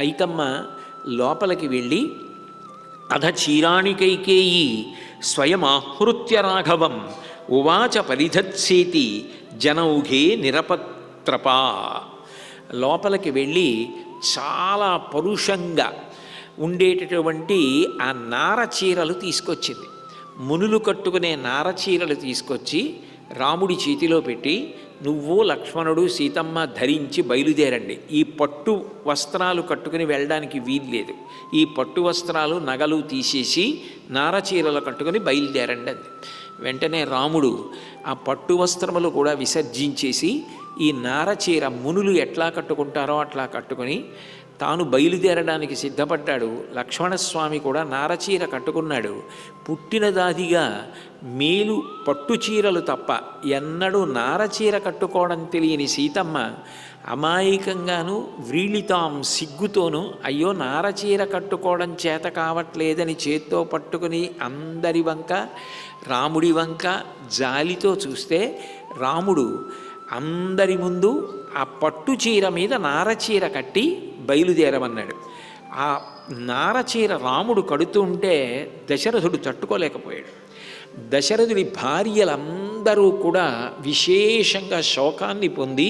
కైకమ్మ లోపలికి వెళ్ళి అధ చీరాణికైకేయి స్వయమాహృత్య రాఘవం ఉవాచ పరిధత్సేతి జనౌఘే నిరపత్రపా. లోపలికి వెళ్ళి చాలా పరుషంగా ఉండేటటువంటి ఆ నార చీరలు తీసుకొచ్చింది. మునులు కట్టుకునే నార చీరలు తీసుకొచ్చి రాముడి చేతిలో పెట్టి నువ్వు లక్ష్మణుడు సీతమ్మ ధరించి బయలుదేరండి. ఈ పట్టు వస్త్రాలు కట్టుకుని వెళ్ళడానికి వీల్లేదు ఈ పట్టు వస్త్రాలు నగలు తీసేసి నారచీరలు కట్టుకుని బయలుదేరండి అంది. వెంటనే రాముడు ఆ పట్టు వస్త్రములు కూడా విసర్జించేసి ఈ నారచీర మునులు ఎట్లా కట్టుకుంటారో అట్లా కట్టుకొని తాను బయలుదేరడానికి సిద్ధపడ్డాడు. లక్ష్మణస్వామి కూడా నారచీర కట్టుకున్నాడు. పుట్టినదాదిగా మేలు పట్టు చీరలు తప్ప ఎన్నడూ నారచీర కట్టుకోవడం తెలియని సీతమ్మ అమాయకంగాను వ్రీళితాం సిగ్గుతోనూ అయ్యో నారచీర కట్టుకోవడం చేత కావట్లేదని చేత్తో పట్టుకుని అందరి వంక రాముడి వంక జాలితో చూస్తే రాముడు అందరి ముందు ఆ పట్టు చీర మీద నారచీర కట్టి బయలుదేరమన్నాడు. ఆ నారచీర రాముడు కడుతూ ఉంటే దశరథుడు తట్టుకోలేకపోయాడు. దశరథుడి భార్యలందరూ కూడా విశేషంగా శోకాన్ని పొంది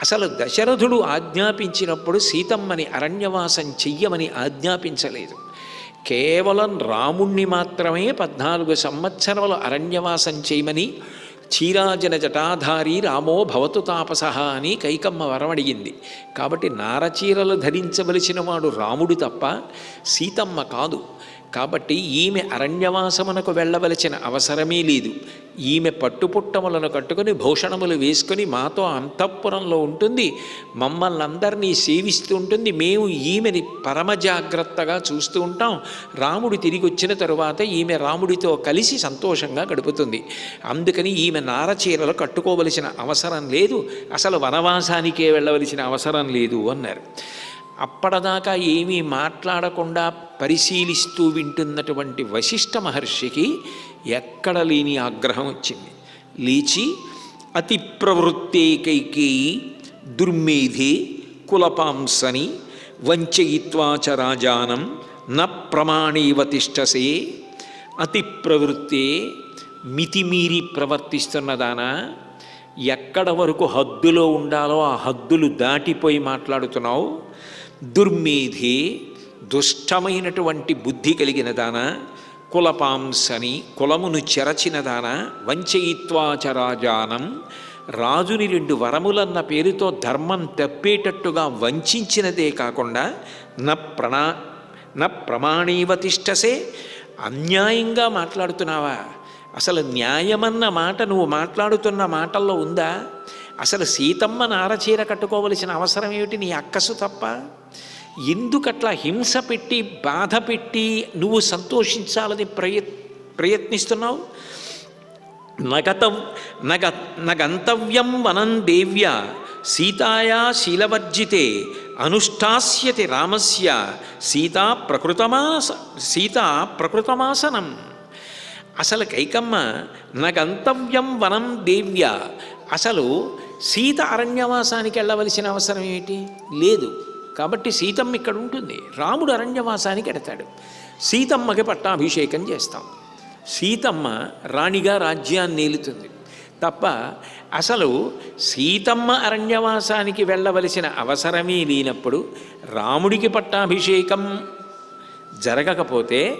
అసలు దశరథుడు ఆజ్ఞాపించినప్పుడు సీతమ్మని అరణ్యవాసం చెయ్యమని ఆజ్ఞాపించలేదు. కేవలం రాముణ్ణి మాత్రమే పద్నాలుగు సంవత్సరములు అరణ్యవాసం చేయమని చీరాజన జటాధారి రామో భవతు తాపస అని కైకమ్మ వరం అడిగింది కాబట్టి నారచీరలు ధరించవలసిన వాడు రాముడు తప్ప సీతమ్మ కాదు. కాబట్టి ఈమె అరణ్యవాసమునకు వెళ్ళవలసిన అవసరమే లేదు. ఈమె పట్టుపుట్టములను కట్టుకొని భూషణములు వేసుకొని మాతో అంతఃపురంలో ఉంటుంది. మమ్మల్ని అందరినీ సేవిస్తూ ఉంటుంది. మేము ఈమెని పరమ జాగ్రత్తగా చూస్తూ ఉంటాం. రాముడు తిరిగి వచ్చిన తరువాత ఈమె రాముడితో కలిసి సంతోషంగా గడుపుతుంది. అందుకని ఈమె నారచీరలు కట్టుకోవలసిన అవసరం లేదు. అసలు వనవాసానికే వెళ్ళవలసిన అవసరం లేదు అన్నారు. అప్పటిదాకా ఏమీ మాట్లాడకుండా పరిశీలిస్తూ వింటున్నటువంటి వశిష్ఠ మహర్షికి ఎక్కడ లేని ఆగ్రహం వచ్చింది. లేచి అతి ప్రవృత్తే కైకేయి దుర్మేధే కులపాంసని వంచయిత్వాచ రాజానం న ప్రమాణీవ తిష్టసే అతి ప్రవృత్తే మితిమీరి ప్రవర్తిస్తున్నదానా ఎక్కడ వరకు హద్దులో ఉండాలో ఆ హద్దులు దాటిపోయి మాట్లాడుతున్నావు? దుర్మీధి దుష్టమైనటువంటి బుద్ధి కలిగిన దాన కులపాంసని కులమును చెరచిన దాన వంచయిత్వాచరాజానం రాజుని రెండు వరములన్న పేరుతో ధర్మం తప్పేటట్టుగా వంచినదే కాకుండా న ప్రణా న ప్రమాణీవతిష్టసే అన్యాయంగా మాట్లాడుతున్నావా? అసలు న్యాయమన్న మాట నువ్వు మాట్లాడుతున్న మాటల్లో ఉందా? అసలు సీతమ్మ నారచీర కట్టుకోవలసిన అవసరం ఏమిటి? నీ అక్కసు తప్ప. ఎందుకట్లా హింస పెట్టి బాధ పెట్టి నువ్వు సంతోషించాలని ప్రయత్ ప్రయత్నిస్తున్నావు? నగతం నగ నగంతవ్యం వనం దేవ్య సీతాయా శీలవర్జితే అనుష్ఠాస్యతి రామస్య సీతా ప్రకృతమాస సీత ప్రకృతమాసనం. అసలు కైకమ్మ నగంతవ్యం వనం దేవ్య అసలు సీత అరణ్యవాసానికి వెళ్ళవలసిన అవసరం ఏమిటి? లేదు. కాబట్టి సీతమ్మ ఇక్కడ ఉంటుంది. రాముడు అరణ్యవాసానికి ఎడతాడు. సీతమ్మకి పట్టాభిషేకం చేస్తాం. సీతమ్మ రాణిగా రాజ్యాన్ని ఏలుతుంది. తప్ప అసలు సీతమ్మ అరణ్యవాసానికి వెళ్ళవలసిన అవసరమే లేనప్పుడు రాముడికి పట్టాభిషేకం జరగకపోతే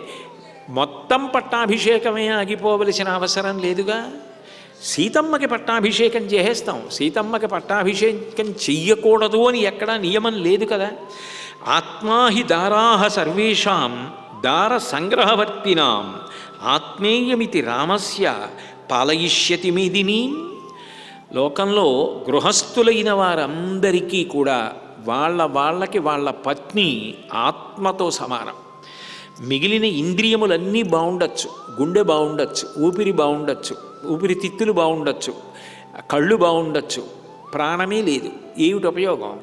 మొత్తం పట్టాభిషేకమే ఆగిపోవలసిన అవసరం లేదుగా? సీతమ్మకి పట్టాభిషేకం చేసేస్తాం. సీతమ్మకి పట్టాభిషేకం చెయ్యకూడదు అని ఎక్కడా నియమం లేదు కదా. ఆత్మాహి దారాహ సర్వేషాం దార సంగ్రహవర్తినాం. ఆత్మేయమితి రామస్య పాలయిష్యతి మీదిని. లోకంలో గృహస్థులైన వారందరికీ కూడా వాళ్ళ వాళ్ళకి వాళ్ళ పత్ని ఆత్మతో సమానం. మిగిలిన ఇంద్రియములన్నీ బాగుండొచ్చు గుండె బాగుండొచ్చు ఊపిరి బాగుండొచ్చు ఊపిరితిత్తులు బాగుండొచ్చు కళ్ళు బాగుండొచ్చు ప్రాణమే లేదు ఏమిటి ఉపయోగం?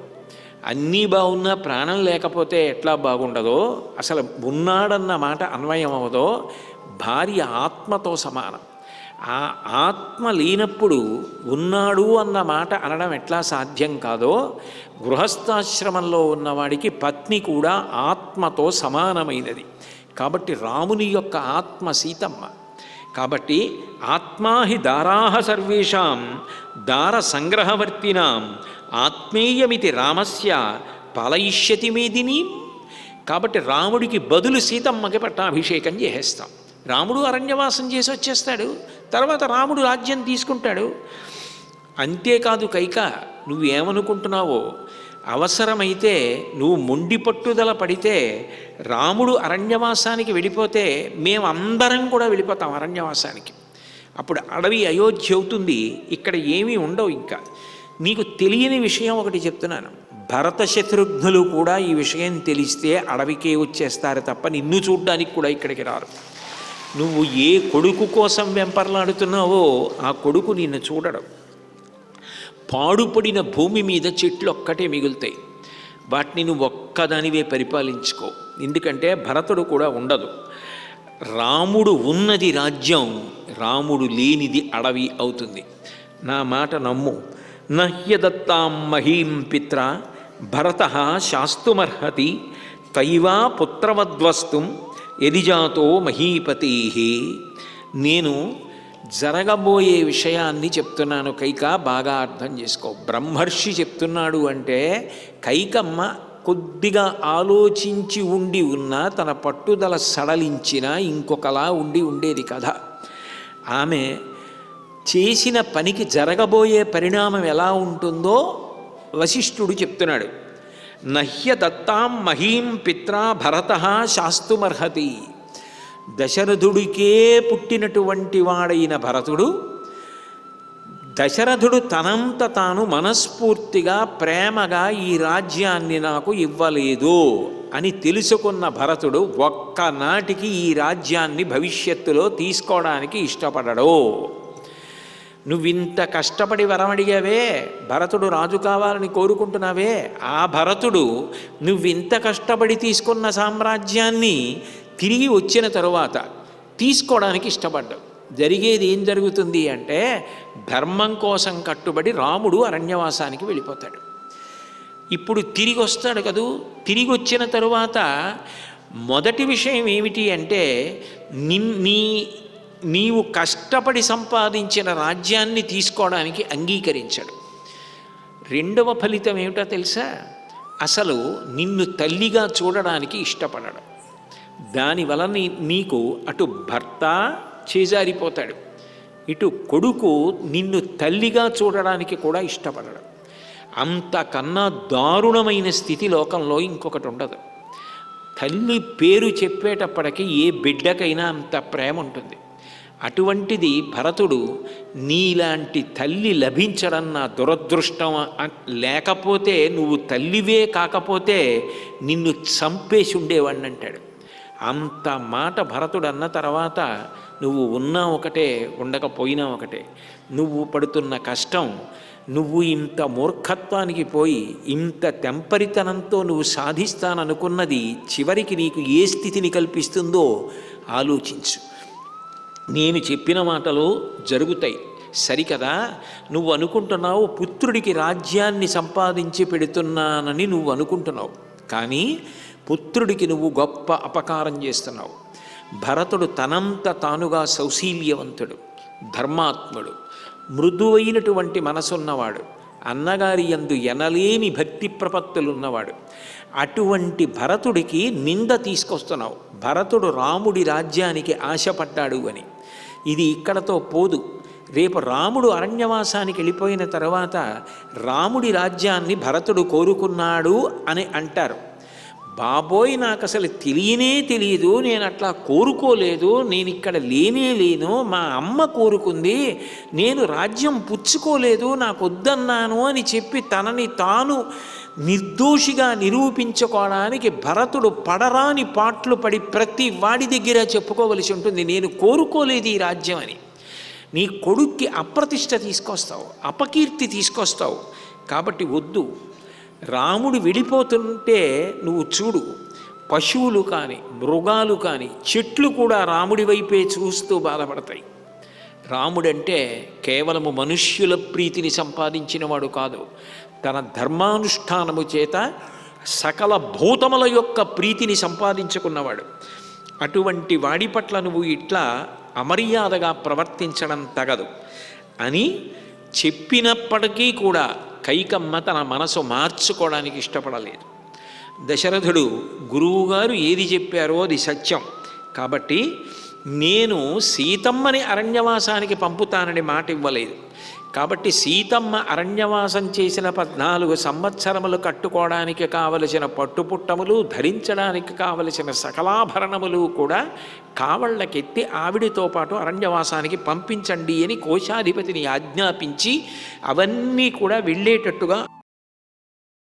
అన్నీ బాగున్నా ప్రాణం లేకపోతే ఎట్లా బాగుండదో అసలు ఉన్నాడన్న మాట అన్వయం అవదో భార్య ఆత్మతో సమానం. ఆ ఆత్మ లేనప్పుడు ఉన్నాడు అన్న మాట అనడం ఎట్లా సాధ్యం కాదో గృహస్థాశ్రమంలో ఉన్నవాడికి పత్ని కూడా ఆత్మతో సమానమైనది. కాబట్టి రాముని యొక్క ఆత్మ సీతమ్మ. కాబట్టి ఆత్మాహి దారాహ సర్వేషాం దార సంగ్రహవర్తినాం ఆత్మేయమితి రామస్య పాలయిష్యతి మేదిని కాబట్టి రాముడికి బదులు సీతమ్మకి పట్టాభిషేకం చేసేస్తాం. రాముడు అరణ్యవాసం చేసి వచ్చేస్తాడు. తర్వాత రాముడు రాజ్యం తీసుకుంటాడు. అంతేకాదు కైక నువ్వేమనుకుంటున్నావో అవసరమైతే నువ్వు మొండి పట్టుదల పడితే రాముడు అరణ్యవాసానికి వెళ్ళిపోతే మేమందరం కూడా వెళ్ళిపోతాం అరణ్యవాసానికి. అప్పుడు అడవి అయోధ్య అవుతుంది ఇక్కడ ఏమీ ఉండవు ఇంకా. నీకు తెలియని విషయం ఒకటి చెప్తున్నాను. భరత శత్రుఘ్నులు కూడా ఈ విషయం తెలిస్తే అడవికే వచ్చేస్తారు తప్ప నిన్ను చూడ్డానికి కూడా ఇక్కడికి రారు. నువ్వు ఏ కొడుకు కోసం వెంపర్లాడుతున్నావో ఆ కొడుకు నిన్ను చూడడం. పాడుపడిన భూమి మీద చెట్లు ఒక్కటే మిగులుతాయి. వాటిని నువ్వు ఒక్కదానివే పరిపాలించుకో. ఎందుకంటే భరతుడు కూడా ఉండదు. రాముడు ఉన్నది రాజ్యం రాముడు లేనిది అడవి అవుతుంది. నా మాట నమ్ము. నహ్యదత్తాం మహీం పిత్ర భరత శాస్తుమర్హతి తైవా పుత్రవద్వస్తుం ఎదిజాతో మహీపతి నేను జరగబోయే విషయాన్ని చెప్తున్నాను కైక బాగా అర్థం చేసుకో. బ్రహ్మర్షి చెప్తున్నాడు అంటే కైకమ్మ కొద్దిగా ఆలోచించి ఉండి ఉన్న తన పట్టుదల సడలించిన ఇంకొకలా ఉండి ఉండేది కథ. ఆమె చేసిన పనికి జరగబోయే పరిణామం ఎలా ఉంటుందో వశిష్ఠుడు చెప్తున్నాడు. నహ్య దత్తాం మహీం పిత్రా భరత శాస్తుమర్హతి. దశరథుడికే పుట్టినటువంటి వాడైన భరతుడు దశరథుడు తనంత తాను మనస్ఫూర్తిగా ప్రేమగా ఈ రాజ్యాన్ని నాకు ఇవ్వలేదు అని తెలుసుకున్న భరతుడు ఒక్కనాటికి ఈ రాజ్యాన్ని భవిష్యత్తులో తీసుకోవడానికి ఇష్టపడడు. నువ్వింత కష్టపడి వరమడిగావే భరతుడు రాజు కావాలని కోరుకుంటున్నావే ఆ భరతుడు నువ్వింత కష్టపడి తీసుకున్న సామ్రాజ్యాన్ని తిరిగి వచ్చిన తరువాత తీసుకోవడానికి ఇష్టపడ్డావు జరిగేది ఏం జరుగుతుంది అంటే ధర్మం కోసం కట్టుబడి రాముడు అరణ్యవాసానికి వెళ్ళిపోతాడు. ఇప్పుడు తిరిగి వస్తాడు కదూ? తిరిగి వచ్చిన తరువాత మొదటి విషయం ఏమిటి అంటే నిన్ నీ నీవు కష్టపడి సంపాదించిన రాజ్యాన్ని తీసుకోవడానికి అంగీకరించాడు. రెండవ ఫలితం ఏమిటో తెలుసా? అసలు నిన్ను తల్లిగా చూడడానికి ఇష్టపడడం. దానివలన నీకు అటు భర్త చేజారిపోతాడు. ఇటు కొడుకు నిన్ను తల్లిగా చూడడానికి కూడా ఇష్టపడడం. అంతకన్నా దారుణమైన స్థితి లోకంలో ఇంకొకటి ఉండదు. తల్లి పేరు చెప్పేటప్పటికి ఏ బిడ్డకైనా అంత ప్రేమ ఉంటుంది. అటువంటిది భరతుడు నీలాంటి తల్లి లభించడం నా దురదృష్టం లేకపోతే నువ్వు తల్లివే కాకపోతే నిన్ను చంపేసి ఉండేవాడిని అంటాడు అంత మాట భరతుడు అన్న తర్వాత నువ్వు ఉన్నా ఒకటే ఉండకపోయినా ఒకటే. నువ్వు పడుతున్న కష్టం నువ్వు ఇంత మూర్ఖత్వానికి పోయి ఇంత తెంపరితనంతో నువ్వు సాధిస్తాననుకున్నది చివరికి నీకు ఏ స్థితిని కల్పిస్తుందో ఆలోచించు. నేను చెప్పిన మాటలు జరుగుతాయి. సరికదా? నువ్వు అనుకుంటున్నావు పుత్రుడికి రాజ్యాన్ని సంపాదించి పెడుతున్నానని నువ్వు అనుకుంటున్నావు. కానీ పుత్రుడికి నువ్వు గొప్ప అపకారం చేస్తున్నావు. భరతుడు తనంత తానుగా సౌశీల్యవంతుడు ధర్మాత్ముడు మృదువైనటువంటి మనసున్నవాడు అన్నగారి యందు ఎనలేని భక్తి ప్రపత్తులున్నవాడు. అటువంటి భరతుడికి నింద తీసుకొస్తున్నావు. భరతుడు రాముడి రాజ్యానికి ఆశపడ్డాడు అని. ఇది ఇక్కడతో పోదు. రేపు రాముడు అరణ్యవాసానికి వెళ్ళిపోయిన తర్వాత రాముడి రాజ్యాన్ని భరతుడు కోరుకున్నాడు అని అంటారు. బాబోయ్ నాకు అసలు తెలియనే తెలియదు నేను అట్లా కోరుకోలేదు నేను ఇక్కడ లేనే లేను మా అమ్మ కోరుకుంది నేను రాజ్యం పుచ్చుకోలేదు నాకు వద్దన్నాను అని చెప్పి తనని తాను నిర్దోషిగా నిరూపించుకోవడానికి భరతుడు పడరాని పాట్లు పడి ప్రతి వాడి దగ్గర చెప్పుకోవలసి ఉంటుంది. నేను కోరుకోలేదు ఈ రాజ్యం అని. నీ కొడుక్కి అప్రతిష్ట తీసుకొస్తావు అపకీర్తి తీసుకొస్తావు కాబట్టి వద్దు. రాముడు వెళ్ళిపోతుంటే నువ్వు చూడు పశువులు కానీ మృగాలు కానీ చెట్లు కూడా రాముడి వైపే చూస్తూ బాధపడతాయి. రాముడంటే కేవలము మనుష్యుల ప్రీతిని సంపాదించినవాడు కాదు. తన ధర్మానుష్ఠానము చేత సకల భూతముల యొక్క ప్రీతిని సంపాదించుకున్నవాడు. అటువంటి వాడి పట్ల నువ్వు ఇట్లా అమర్యాదగా ప్రవర్తించడం తగదు. అని చెప్పినప్పటికీ కూడా కైకమ్మ తన మనసు మార్చుకోవడానికి ఇష్టపడలేదు. దశరథుడు గురువుగారు ఏది చెప్పారో అది సత్యం. కాబట్టి నేను సీతమ్మని అరణ్యవాసానికి పంపుతానని మాట ఇవ్వలేదు. కాబట్టి సీతమ్మ అరణ్యవాసం చేసిన పద్నాలుగు సంవత్సరములు కట్టుకోవడానికి కావలసిన పట్టుపుట్టములు ధరించడానికి కావలసిన సకలాభరణములు కూడా కావళ్ళకెత్తి ఆవిడితో పాటు అరణ్యవాసానికి పంపించండి అని కోశాధిపతిని ఆజ్ఞాపించి అవన్నీ కూడా వెళ్ళేటట్టుగా